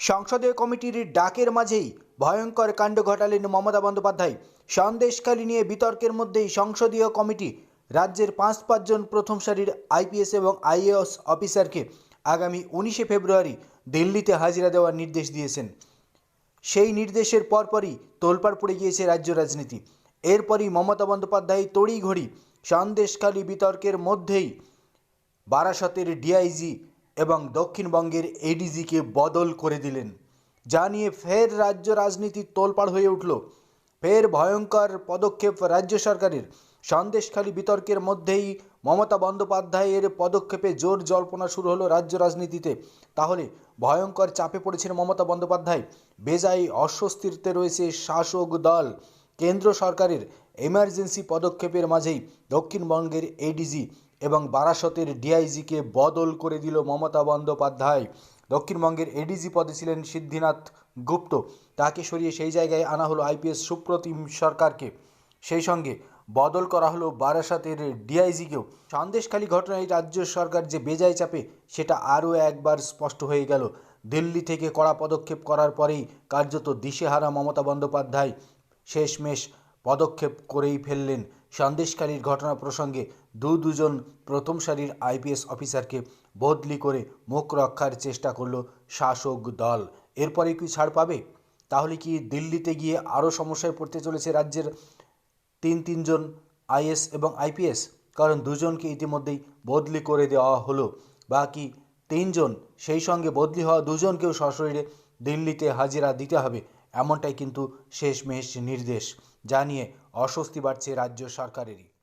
সংসদীয় কমিটির ডাকের মাঝেই ভয়ঙ্কর কাণ্ড ঘটালেন মমতা বন্দ্যোপাধ্যায়। সন্দেশখালী নিয়ে বিতর্কের মধ্যেই সংসদীয় কমিটি রাজ্যের পাঁচ পাঁচজন প্রথম সারির আইপিএস এবং আইএএস অফিসারকে আগামী উনিশে ফেব্রুয়ারি দিল্লিতে হাজিরা দেওয়ার নির্দেশ দিয়েছেন। সেই নির্দেশের পরপরই তোলপাড় পড়ে গিয়েছে রাজ্য রাজনীতি। এরপরই মমতা বন্দ্যোপাধ্যায় তড়িঘড়ি সন্দেশখালী বিতর্কের মধ্যেই বারাসতের ডিআইজি এবং দক্ষিণবঙ্গের এডিজিকে বদল করে দিলেন, যা নিয়ে ফের রাজ্য রাজনীতি তোলপাড় হয়ে উঠল। ফের ভয়ঙ্কর পদক্ষেপ রাজ্য সরকারের। সন্দেশখালী বিতর্কের মধ্যেই মমতা বন্দ্যোপাধ্যায়ের পদক্ষেপে জোর জল্পনা শুরু হলো রাজ্য রাজনীতিতে। তাহলে ভয়ঙ্কর চাপে পড়েছেন মমতা বন্দ্যোপাধ্যায়। বেজায় অস্বস্তিতে রয়েছে শাসক দল। কেন্দ্র সরকারের এমার্জেন্সি পদক্ষেপের মাঝেই দক্ষিণবঙ্গের এডিজি এবং বারাসতের ডিআইজিকে বদল করে দিল মমতা বন্দ্যোপাধ্যায়। দক্ষিণবঙ্গের এডিজি পদে ছিলেন সিদ্ধিনাথ গুপ্ত। তাকে সরিয়ে সেই জায়গায় আনা হলো আইপিএস সুপ্রতিম সরকারকে। সেই সঙ্গে বদল করা হলো বারাসাতের ডিআইজিকেও। সন্দেশখালী ঘটনায় রাজ্য সরকার যে বেজায় চাপে, সেটা আরও একবার স্পষ্ট হয়ে গেল। দিল্লি থেকে কড়া পদক্ষেপ করার পরেই কার্যত দিশেহারা মমতা বন্দ্যোপাধ্যায় শেষমেশ পদক্ষেপ করেই ফেললেন সন্দেশখালীর ঘটনা প্রসঙ্গে দু দুজন প্রথম সারির আইপিএস অফিসারকে বদলি করে মুখ রক্ষার চেষ্টা করল শাসক দল। এরপরে কি ছাড় পাবে? তাহলে কি দিল্লিতে গিয়ে আরও সমস্যায় পড়তে চলেছে রাজ্যের তিন তিনজন আইএস এবং আইপিএস? কারণ দুজনকে ইতিমধ্যেই বদলি করে দেওয়া হলো। বাকি তিনজন সেই সঙ্গে বদলি হওয়া দুজনকেও সশরীরে দিল্লিতে হাজিরা দিতে হবে। এমনটাই কিন্তু শেষমেশ নির্দেশ যা নিয়ে অস্বস্তি বাড়ছে রাজ্য সরকারেরই।